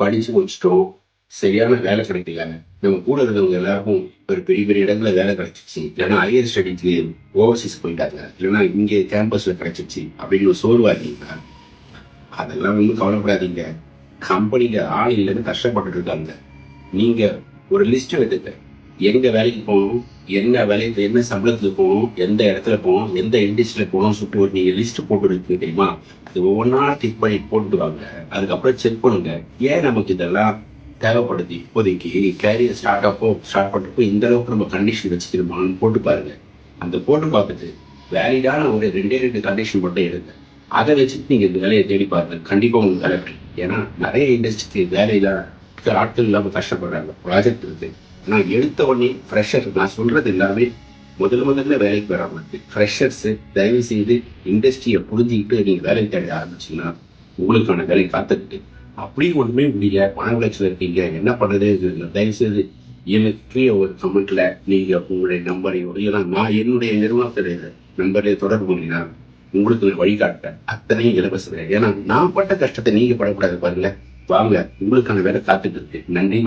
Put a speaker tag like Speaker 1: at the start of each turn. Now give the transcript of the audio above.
Speaker 1: படிச்சு முடிச்சிட்டோம் சரியான வேலை கிடைக்கல நம்ம கூட இருக்கிறவங்க எல்லாருக்கும் ஒரு பெரிய பெரிய இடங்களில் வேலை கிடைச்சிச்சு. இல்லைன்னா ஹையர் ஸ்டடிக்கு ஓவர்சீஸ் போயிட்டாங்க. இல்லைன்னா இங்கே கேம்பஸ்ல கிடைச்சிச்சு அப்படின்னு ஒரு அதெல்லாம் ஒன்றும் கவலைப்படாதீங்க. கம்பெனில ஆள் இல்லைன்னு கஷ்டப்பட்டுட்டு இருக்காங்க. நீங்க ஒரு லிஸ்ட் எடுத்துக்க எங்க வேலைக்கு போகணும் என்ன வேலைக்கு என்ன சம்பளத்துக்கு போகணும் எந்த இடத்துல போகணும் எந்த இண்டஸ்ட்ரியில போகணும் சொல்லிட்டு ஒரு நீங்க லிஸ்ட் போட்டு இருக்கு தெரியுமா? இது ஒவ்வொன்றா டிக் பண்ணி போட்டு வாங்க அதுக்கப்புறம் செக் பண்ணுங்க. ஏன் நமக்கு இதெல்லாம் தேவைப்படுது? இப்போதைக்கு கேரியர் ஸ்டார்ட் அப்போ ஸ்டார்ட் பண்ணுறப்போ இந்த அளவுக்கு நம்ம கண்டிஷன் வச்சுக்கிறோமான்னு போட்டு பாருங்க. அந்த போட்டு பார்த்துட்டு வேலிடான ஒரு ரெண்டே ரெண்டு கண்டிஷன் மட்டும் எடுங்க. அதை வச்சுட்டு நீங்க இந்த வேலையை தேடி பாருங்க. கண்டிப்பா உங்களுக்கு வேலை ஏன்னா நிறைய இண்டஸ்ட்ரிக்கு வேலையில ஆட்கள் இல்லாமல் கஷ்டப்படுறாங்க. ப்ராஜெக்ட் இருக்கு. நான் எடுத்த உடனே ஃப்ரெஷர் நான் சொல்றது எல்லாமே முதல் முதல்ல வேலைக்கு வராம ஃப்ரெஷர்ஸ் தயவு செய்து இண்டஸ்ட்ரியை புரிஞ்சுக்கிட்டு நீங்கள் வேலைக்கு தேட ஆரம்பிச்சிங்கன்னா உங்களுக்கான வேலை காத்துக்கிட்டு அப்படியும் ஒன்றுமே முடியல. பண விளைச்சல் இருக்கீங்க. என்ன பண்ணுறதுன்னு தயவு செய்து எனக்கு ஒரு கமெண்ட்ல நீங்கள் உங்களுடைய நம்பரையோ இல்லைனா நான் என்னுடைய நிறுவனத்துடைய நம்பரை தொடர்பு பண்ணினா உங்களுக்கு நான் வழிகாட்டேன் அத்தனையும் இலவசம் ஏன்னா நான் பட்ட கஷ்டத்தை நீங்கள் படக்கூடாது பாருங்களேன். வாங்க உங்களுக்கான வேலை காத்துட்டு இருக்கு நன்றி